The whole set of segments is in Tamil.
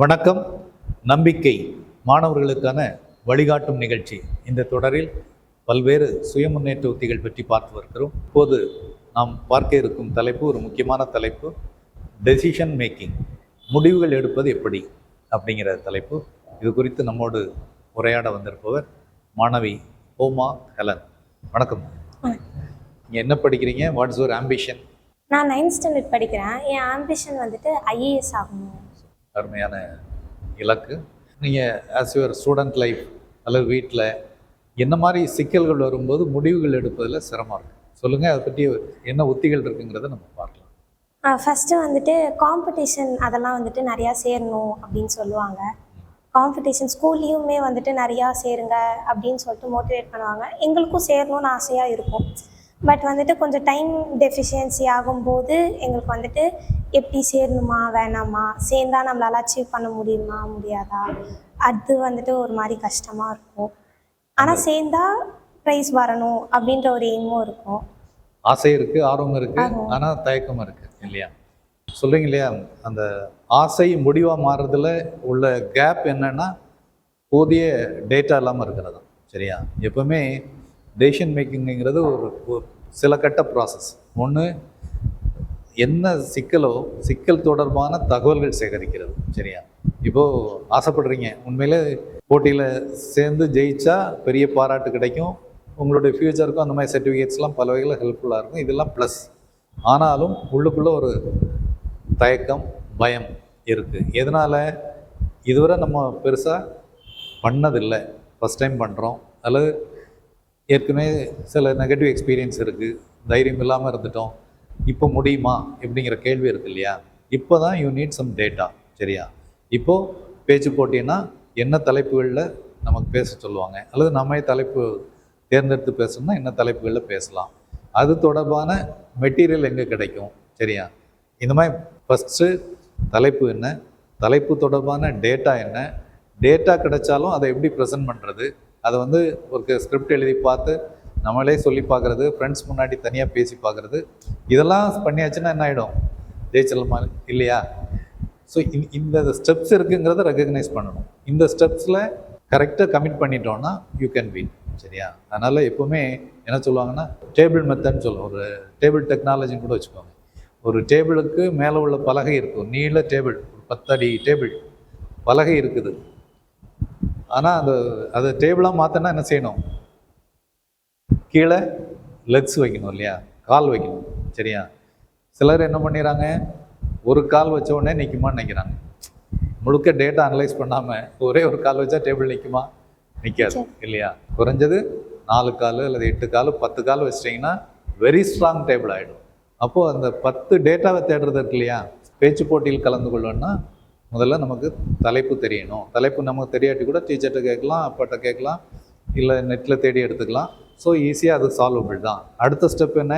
வணக்கம். நம்பிக்கை மாணவர்களுக்கான வழிகாட்டும் நிகழ்ச்சி. இந்த தொடரில் பல்வேறு சுய முன்னேற்ற உத்திகள் பற்றி பார்த்து வருகிறோம். இப்போது நாம் பார்க்க இருக்கும் தலைப்பு ஒரு முக்கியமான தலைப்பு டெசிஷன் மேக்கிங் முடிவுகள் எடுப்பது எப்படி அப்படிங்கிற தலைப்பு. இது குறித்து நம்மோடு உரையாட வந்திருப்பவர் மாணவி ஹோமா ஹெலன். வணக்கம். நீங்கள் என்ன படிக்கிறீங்க? வாட்ஸ் ஓர் ஆம்பிஷன் நான் நைன்த் ஸ்டாண்டர்ட் படிக்கிறேன். என் ஆம்பிஷன் வந்துட்டு ஐஏஎஸ் ஆகணும். அருமையான இலக்கு. நீங்கள் ஆஸ் யுவர் ஸ்டூடெண்ட் லைஃப் அல்லது வீட்டில் என்ன மாதிரி சிக்கல்கள் வரும்போது முடிவுகள் எடுப்பதில் சிரமம் இருக்குது சொல்லுங்கள் அதை பற்றி என்ன உத்திகள் இருக்குங்கிறத நம்ம பார்க்கலாம். ஃபஸ்ட்டு வந்துட்டு காம்படிஷன் அதெல்லாம் வந்துட்டு நிறையா சேரணும் அப்படின்னு சொல்லுவாங்க. காம்படிஷன் ஸ்கூல்லையுமே வந்துட்டு நிறையா சேருங்க அப்படின்னு சொல்லிட்டு மோட்டிவேட் பண்ணுவாங்க. எங்களுக்கும் சேரணும்னு ஆசையாக இருக்கும். பட் வந்துட்டு கொஞ்சம் டைம் டெஃபிஷியன்சி ஆகும்போது எங்களுக்கு வந்துட்டு எப்படி சேரணுமா வேணாமா? சேர்ந்தா நம்மளால அச்சீவ் பண்ண முடியுமா முடியாதா? அது வந்துட்டு ஒரு மாதிரி கஷ்டமாக இருக்கும். ஆனால் சேர்ந்தா ப்ரைஸ் வரணும் அப்படின்ற ஒரு எய்மும் இருக்கும். ஆசை இருக்குது ஆர்வம் இருக்குது. ஆனால் தயக்கம் இருக்குது இல்லையா? சொல்றீங்க இல்லையா? அந்த ஆசை முடிவாக மாறுறதுல உள்ள கேப் என்னன்னா போதிய டேட்டா இல்லாமல் இருக்கிறது சரியா? எப்பவுமே டெசிஷன் மேக்கிங்கிறது ஒரு சில கட்ட ப்ராசஸ் ஒன்று என்ன சிக்கலோ சிக்கல் தொடர்பான தகவல்கள் சேகரிக்கிறது சரியா? இப்போது ஆசைப்படுறீங்க உண்மையிலே போட்டியில் சேர்ந்து ஜெயிச்சா பெரிய பாராட்டு கிடைக்கும். உங்களுடைய ஃப்யூச்சருக்கும் அந்த மாதிரி சர்டிஃபிகேட்ஸ்லாம் பல வகையில் ஹெல்ப்ஃபுல்லாக இருக்கும். இதெல்லாம் ப்ளஸ் ஆனாலும் உள்ளுக்குள்ளே ஒரு தயக்கம் பயம் இருக்குது எதனால்? இதுவரை நம்ம பெருசாக பண்ணதில்லை. ஃபஸ்ட் டைம் பண்ணுறோம் அல்லது ஏற்கனவே சில நெகட்டிவ் எக்ஸ்பீரியன்ஸ் இருக்குது தைரியம் இல்லாமல் இருந்துட்டோம். இப்போ முடியுமா? இப்படிங்கிற கேள்வி இருக்கு இல்லையா? இப்போ தான் யூ நீட் சம் டேட்டா சரியா? இப்போது பேச்சு போட்டின்னா என்ன தலைப்புகளில் நமக்கு பேச சொல்லுவாங்க? அல்லது நம்மே தலைப்பு தேர்ந்தெடுத்து பேசணும்னா என்ன தலைப்புகளில் பேசலாம்? அது தொடர்பான மெட்டீரியல் எங்கே கிடைக்கும்? சரியா? இந்த மாதிரி ஃபஸ்ட்டு தலைப்பு என்ன? தலைப்பு தொடர்பான டேட்டா என்ன? டேட்டா கிடைச்சாலும் அதை எப்படி ப்ரெசென்ட் பண்ணுறது அதை வந்து ஒரு ஸ்கிரிப்ட் எழுதி பார்த்து நம்மளே சொல்லி பார்க்குறது ஃப்ரெண்ட்ஸ் முன்னாடி தனியாக பேசி பார்க்குறது. இதெல்லாம் பண்ணியாச்சுன்னா என்ன ஆகிடும் ஜெயிச்சிடலாமா இல்லையா? ஸோ இந்த ஸ்டெப்ஸ் இருக்குங்கிறத ரெக்கக்னைஸ் பண்ணணும். இந்த ஸ்டெப்ஸில் கரெக்டாக கமிட் பண்ணிட்டோம்னா யூ கேன் வின் சரியா? அதனால் எப்போவுமே என்ன சொல்லுவாங்கன்னா டேபிள் மெத்தட்னு சொல்லுவோம். ஒரு டேபிள் டெக்னாலஜின்னு கூட வச்சுக்கோங்க. ஒரு டேபிளுக்கு மேலே உள்ள பலகை இருக்கும். நீள டேபிள் ஒரு பத்தடி டேபிள் பலகை இருக்குது. ஆனால் அந்த அதை டேபிளாக மாற்றினா என்ன செய்யணும்? கீழே லெக்ஸ் வைக்கணும் இல்லையா? கால் வைக்கணும். சரியா? சிலர் என்ன பண்ணிடுறாங்க? ஒரு கால் வச்ச உடனே நிற்குமான்னு நினைக்கிறாங்க. முழுக்க டேட்டா அனலைஸ் பண்ணாமல் ஒரே ஒரு கால் வச்சா டேபிள் நிற்குமா நிற்காது இல்லையா? குறைஞ்சது நாலு கால் அல்லது எட்டு கால் பத்து கால் வச்சிட்டிங்கன்னா வெரி ஸ்ட்ராங் டேபிள் ஆகிடும் அப்போது அந்த பத்து டேட்டாவை தேடுறது இருக்கு இல்லையா? பேச்சு போட்டியில் கலந்து கொள்ளணும்னா முதல்ல நமக்கு தலைப்பு தெரியணும். தலைப்பு நமக்கு தெரியாட்டி கூட டீச்சர்கிட்ட கேட்கலாம் அப்பாட்ட கேட்கலாம் இல்லை நெட்டில் தேடி எடுத்துக்கலாம். ஸோ ஈஸியாக அது சால்வபிள் தான். அடுத்த ஸ்டெப் என்ன?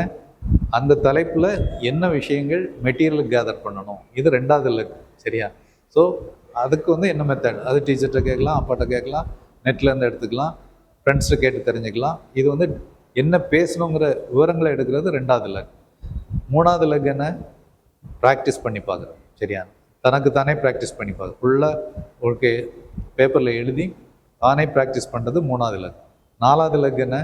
அந்த தலைப்பில் என்ன விஷயங்கள் மெட்டீரியல் கேதர் பண்ணணும். இது ரெண்டாவது இல்லை சரியா? ஸோ அதுக்கு வந்து என்ன மெத்தட் அது டீச்சர்கிட்ட கேட்கலாம் அப்பாட்ட கேட்கலாம் நெட்லேருந்து எடுத்துக்கலாம் ஃப்ரெண்ட்ஸ்கிட்ட கேட்டு தெரிஞ்சுக்கலாம். இது வந்து என்ன பேசணுங்கிற விவரங்களை எடுக்கிறது ரெண்டாவது லெக் மூணாவது லெக் என்ன? ப்ராக்டிஸ் பண்ணி பார்க்குறது சரியா? தனக்கு தானே ப்ராக்டிஸ் பண்ணி பார்க்குறது ஃபுல்லாக உங்களுக்கு பேப்பரில் எழுதி தானே ப்ராக்டிஸ் பண்ணுறது மூணாவது லெக் நாலாவது லக்குன்னு என்ன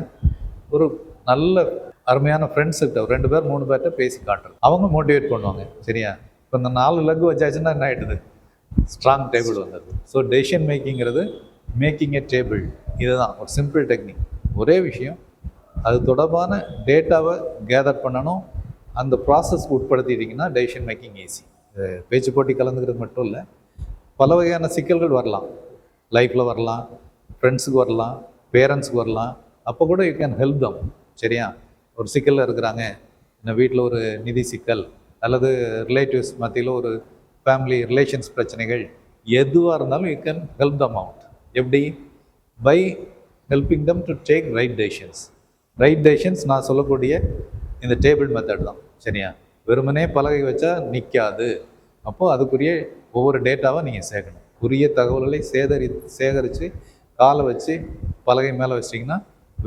ஒரு நல்ல அருமையான ஃப்ரெண்ட்ஸு ஒரு ரெண்டு பேர் மூணு பேர்கிட்ட பேசி காட்டுறது. அவங்க மோட்டிவேட் பண்ணுவாங்க. சரியா? இப்போ இந்த நாலு லக்கு வச்சாச்சுன்னா என்ன ஆகிடுது ஸ்ட்ராங் டேபிள் வந்தது ஸோ டெசிஷன் மேக்கிங்கிறது மேக்கிங் எ டேபிள் இதுதான். ஒரு சிம்பிள் டெக்னிக் ஒரே விஷயம் அது தொடர்பான டேட்டாவை கேதர் பண்ணணும். அந்த ப்ராசஸ்க்கு உட்படுத்திட்டிங்கன்னா டெசிஷன் மேக்கிங் ஈஸி பேச்சு போட்டி கலந்துக்கிறது மட்டும் இல்லை பல வகையான சிக்கல்கள் வரலாம். லைஃப்பில் வரலாம் ஃப்ரெண்ட்ஸுக்கு வரலாம் பேரண்ட்ஸுக்கு வரலாம். அப்போ கூட யூ கேன் ஹெல்ப் தம் சரியா? ஒரு சிக்கலில் இருக்கிறாங்க. இந்த வீட்டில் ஒரு நிதி சிக்கல் அல்லது ரிலேட்டிவ்ஸ் மத்தியில் ஒரு ஃபேமிலி ரிலேஷன்ஸ் பிரச்சனைகள் எதுவாக இருந்தாலும் you can help them out எப்படி? By helping them to take right decisions right decisions நான் சொல்லக்கூடிய இந்த டேபிள் மெத்தட் தான். சரியா? வெறுமனே பலகை வச்சா நிற்காது அப்போது அதுக்குரிய ஒவ்வொரு டேட்டாவை நீங்கள் சேர்க்கணும் உரிய தகவல்களை சேகரி சேகரித்து காலை வச்சு பலகை மேலே வச்சிட்டிங்கன்னா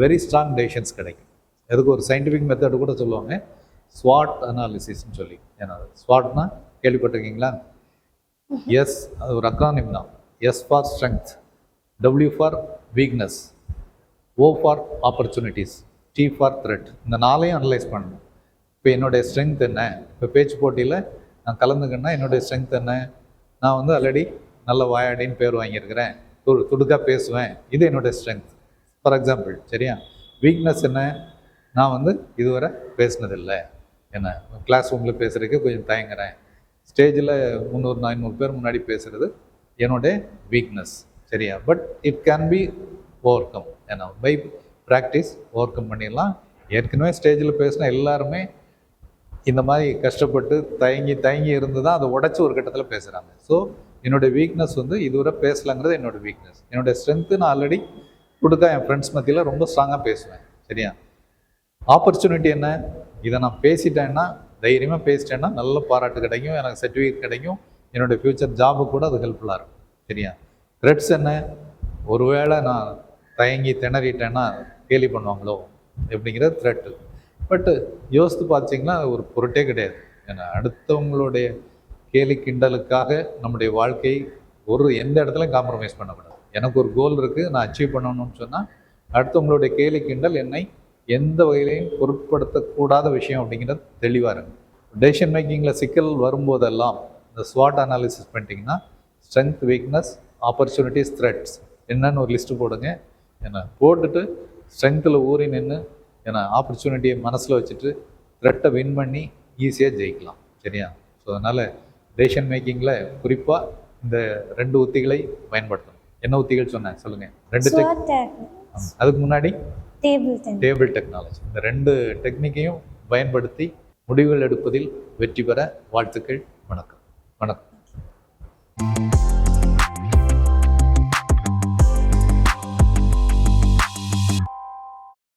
வெரி ஸ்ட்ராங் டெசிஷன்ஸ் கிடைக்கும். அதுக்கு ஒரு சயின்டிஃபிக் மெத்தட் கூட சொல்லுவாங்க. ஸ்வாட் அனாலிசிஸ்னு சொல்லி. ஏன்னா ஸ்வாட்னா கேள்விப்பட்டிருக்கீங்களா? எஸ் அது ஒரு அக்ரானிம் தான். S for strength W for weakness O for opportunities T for threat இந்த நாளையும் அனலைஸ் பண்ணணும். இப்போ என்னுடைய ஸ்ட்ரென்த் என்ன? இப்போ பேச்சு போட்டியில் நான் கலந்துக்கணுன்னா என்னுடைய ஸ்ட்ரென்த் என்ன? நான் வந்து ஆல்ரெடி நல்ல வாயாடின்னு பேர் வாங்கியிருக்கிறேன். துடு துடுக்காக பேசுவேன். இது என்னுடைய ஸ்ட்ரென்த் ஃபார் எக்ஸாம்பிள் சரியா? வீக்னஸ் என்ன? நான் வந்து இதுவரை பேசினதில்லை. என்ன? கிளாஸ் ரூமில் பேசுகிறதுக்கு கொஞ்சம் தயங்குறேன். ஸ்டேஜில் முந்நூறு நானூறு பேர் முன்னாடி பேசுகிறது என்னுடைய வீக்னஸ் சரியா? But it can be overcome ஏன்னா பை ப்ராக்டிஸ் ஓவர் கம் பண்ணிடலாம். ஏற்கனவே ஸ்டேஜில் பேசினா எல்லாருமே இந்த மாதிரி கஷ்டப்பட்டு தயங்கி தயங்கி இருந்து தான் அதை உடச்சி ஒரு கட்டத்தில் பேசுகிறாங்க ஸோ என்னுடைய வீக்னஸ் வந்து இதுவரை பேசலாங்கிறது என்னோடய வீக்னஸ் என்னோடய ஸ்ட்ரென்த்து நான் ஆல்ரெடி கொடுத்தா என் ஃப்ரெண்ட்ஸ் மத்தியில் ரொம்ப ஸ்ட்ராங்காக பேசுவேன். சரியா? ஆப்பர்ச்சுனிட்டி என்ன? இதை நான் பேசிட்டேன்னா தைரியமாக பேசிட்டேன்னா நல்ல பாராட்டு கிடைக்கும் எனக்கு சர்டிஃபிகேட் கிடைக்கும். என்னோடய ஃப்யூச்சர் ஜாபு கூட அது ஹெல்ப்ஃபுல்லாக இருக்கும். சரியா? த்ரெட்ஸ் என்ன? ஒருவேளை நான் தயங்கி திணறிட்டேன்னா கேலி பண்ணுவாங்களோ? எப்படிங்கிறது த்ரெட்டு பட்டு யோசித்து பார்த்தீங்கன்னா ஒரு பொருட்டே கிடையாது. ஏன்னா அடுத்தவங்களுடைய கேலி கிண்டலுக்காக நம்முடைய வாழ்க்கை ஒரு எந்த இடத்துலையும் காம்ப்ரமைஸ் பண்ணக்கூடாது. எனக்கு ஒரு கோல் இருக்குது நான் அச்சீவ் பண்ணணும்னு சொன்னால் அடுத்தவங்களுடைய கேலி கிண்டல் என்னை எந்த வகையிலையும் பொருட்படுத்தக்கூடாத விஷயம் அப்படிங்கிறது தெளிவாக இருக்கும் டெசிஷன் மேக்கிங்கில் சிக்கல் வரும்போதெல்லாம் இந்த ஸ்வாட் அனாலிசிஸ் பண்ணிட்டீங்கன்னா ஸ்ட்ரென்த் வீக்னஸ் ஆப்பர்ச்சுனிட்டிஸ் த்ரெட்ஸ் என்னன்னு ஒரு லிஸ்ட்டு போடுங்க. என்ன போட்டுட்டு ஸ்ட்ரென்த்தில் ஊறி நின்று ஏன்னா ஆப்பர்ச்சுனிட்டியை மனசில் வச்சுட்டு த்ரெட்டை வின் பண்ணி ஈஸியாக ஜெயிக்கலாம். சரியா? ஸோ அதனால் டெசிஷன் மேக்கிங்கில் குறிப்பாக இந்த ரெண்டு உத்திகளை பயன்படுத்தணும். என்ன உத்திகள் சொன்னேன்? சொல்லுங்கள் ரெண்டு டெக் அதுக்கு முன்னாடி டேபிள் டேபிள் டெக்னாலஜி இந்த ரெண்டு டெக்னிக்கையும் பயன்படுத்தி முடிவுகள் எடுப்பதில் வெற்றி பெற வாழ்த்துக்கள். வணக்கம். வணக்கம்.